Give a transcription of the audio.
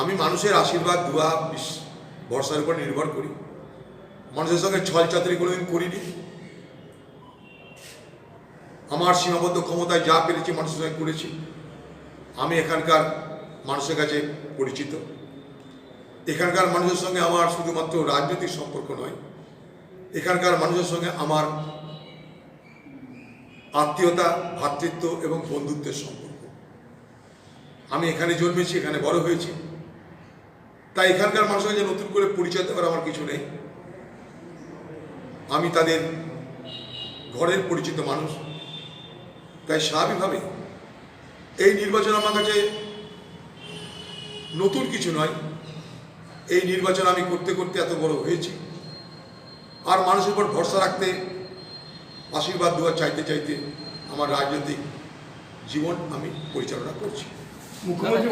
আমি মানুষের আশীর্বাদ, দুয়া ভরসার উপর নির্ভর করি। মানুষের সঙ্গে ছল চাতুরি কোনোদিন করিনি। আমার সীমাবদ্ধ ক্ষমতায় যা পেরেছি মানুষের সঙ্গে করেছি। আমি এখানকার মানুষের কাছে পরিচিত। এখানকার মানুষের সঙ্গে আমার শুধুমাত্র রাজনৈতিক সম্পর্ক নয়। এখানকার মানুষের সঙ্গে আমার আত্মীয়তা ভ্রাতৃত্ব এবং বন্ধুত্বের সম্পর্ক। আমি এখানে জন্মেছি, এখানে বড় হয়েছি। তাই এখানকার মানুষের যে নতুন করে পরিচয় দেওয়ার আমার কিছু নেই। আমি তাদের ঘরের পরিচিত মানুষ। তাই স্বাভাবিকভাবে এই নির্বাচন আমার কাছে নতুন কিছু নয়। এই নির্বাচন আমি করতে করতে এত বড় হয়েছি। আর মানুষের উপর ভরসা রাখতে, আশীর্বাদ দেওয়া চাইতে চাইতে আমার রাজনৈতিক জীবন আমি পরিচালনা করছি। মুখ্যমন্ত্রী